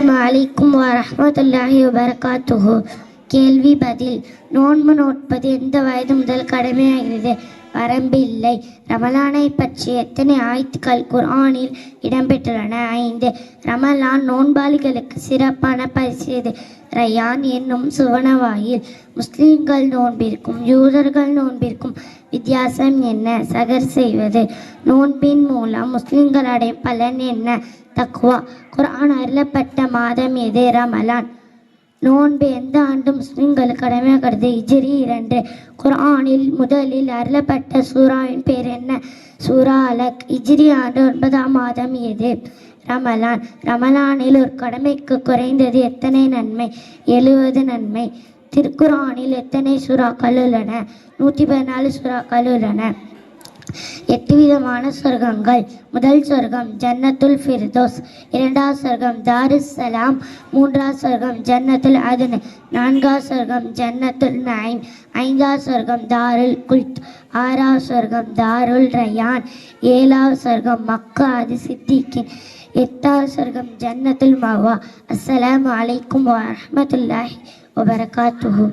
அஸ்லாம் அலைக்கும் வரஹ்மத்துல்லாஹி வபரகாத்துஹு. கேள்வி பதில் நோன்பு நோட்பது எந்த வயது முதல் கடமையாகிறது? வரம்பு இல்லை. ரமலானை பற்றி எத்தனை ஆயத்துக்கள் குர்ஆனில் இடம்பெற்றுள்ளன? ஐந்து. ரமலான் நோன்பாளிகளுக்கு சிறப்பான பரிசு ரயான் என்னும் சுவனவாயில் முஸ்லீம்கள் நோன்பிற்கும் யூதர்கள் நோன்பிற்கும் வித்தியாசம் என்ன? சகர் செய்வது. நோன்பின் மூலம் முஸ்லிம்களுடைய அடையும் பலன் என்ன? தக்குவா குரான் அருளப்பட்ட மாதம் எது? ரமலான். நோன்பு எந்த ஆண்டு முஸ்லிம்களுக்கு கடமையாகிறது இஜ்ரி இரண்டு. குர்ஆனில் முதலில் அருளப்பட்ட சூராவின் பேர் என்ன? சூரா அலக் இஜ்ரி ஆண்டு ஒன்பதாம் மாதம் எது? ரமலான். ரமலானில் ஒரு கடமைக்கு குறைந்தது எத்தனை நன்மை? எழுவது நன்மை. திருக்குரானில் எத்தனை சுறாக்கள் உள்ளன? நூற்றி பதினாலு சுறாக்கள் உள்ளன. எட்டு விதமான சொர்க்கங்கள். முதல் சொர்க்கம் ஜன்னத்துல் ஃபிர்தோஸ் இரண்டாவது சொர்க்கம் தாருஸ் சலாம் மூன்றாவது சொர்க்கம் ஜன்னத்துல் அதுன் நான்காவது சொர்க்கம் ஜன்னத்துல் நைம் ஐந்தாவது சொர்க்கம் தாருல் குல்த் ஆறாவது சொர்க்கம் தாருல் ரயான் ஏழாவது சொர்க்கம் மக்கா அது சித்திக்கின் எட்டாவது சொர்க்கம் ஜன்னத்துல் மவா. அஸ்ஸலாம் அலைக்கும் வரமத்துல்லாஹி வபரகாத்துஹு.